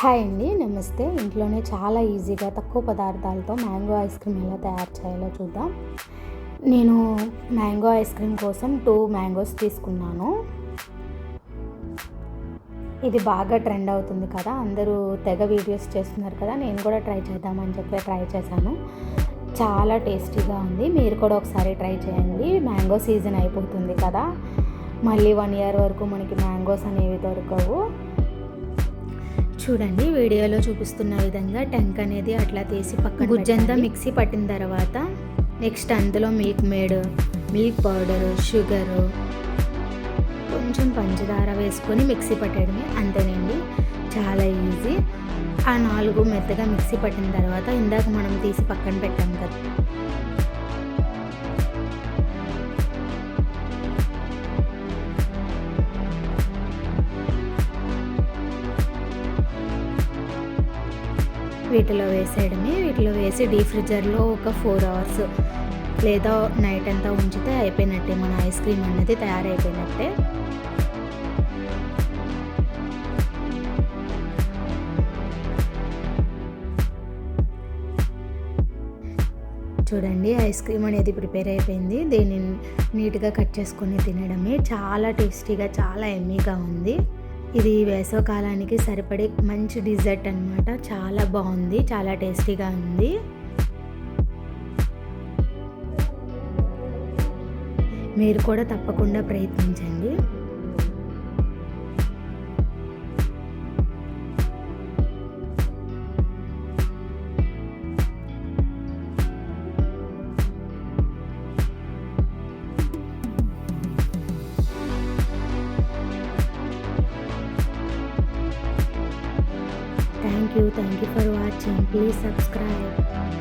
Hi అండి నమస్తే ఇంట్లోనే చాలా ఈజీగా తక్కువ పదార్థాలతో మ్యాంగో ఐస్ క్రీమ్ ఎలా తయారు చేయాలో చూద్దాం నేను మ్యాంగో ఐస్ క్రీమ్ కోసం టూ మ్యాంగోస్ తీసుకున్నాను ఇది బాగా ట్రెండ్ అవుతుంది కదా అందరూ తెగ వీడియోస్ చేస్తున్నారు కదా నేను కూడా ట్రై చేద్దామని చెప్పి ట్రై చేశాను చాలా టేస్టీగా ఉంది మీరు కూడా ఒకసారి ట్రై చేయండి మ్యాంగో సీజన్ అయిపోతుంది కదా మళ్ళీ వన్ ఇయర్ వరకు మనకి మ్యాంగోస్ అనేవి దొరకవు చూడండి వీడియోలో చూపిస్తున్న విధంగా టెంక్ అనేది అట్లా తీసి పక్క గుజ్జంతా మిక్సీ పట్టిన తర్వాత నెక్స్ట్ అందులో milk made milk powder sugar కొంచెం పంచదార వేసుకొని మిక్సీ పట్టడమే అంతేనండి చాలా ఈజీ ఆ నాలుగు మెత్తగా మిక్సీ పట్టిన తర్వాత ఇందాక మనం తీసి పక్కన పెట్టాం కదా వీటిలో వేసేయడమే వీటిలో వేసి డీప్ ఫ్రిజర్లో ఒక ఫోర్ అవర్స్ లేదా నైట్ అంతా ఉంచితే అయిపోయినట్టే మన ఐస్ క్రీమ్ అనేది తయారైపోయినట్టే చూడండి ఐస్ క్రీమ్ అనేది ప్రిపేర్ అయిపోయింది దీన్ని నీట్గా కట్ చేసుకొని తినడమే చాలా టేస్టీగా చాలా ఎమ్మీగా ఉంది ఇది వేసవకాలానికి సరిపడే మంచి డిజర్ట్ అనమాట చాలా బాగుంది చాలా టేస్టీగా ఉంది మీరు కూడా తప్పకుండా ప్రయత్నించండి Thank you for watching. Please subscribe.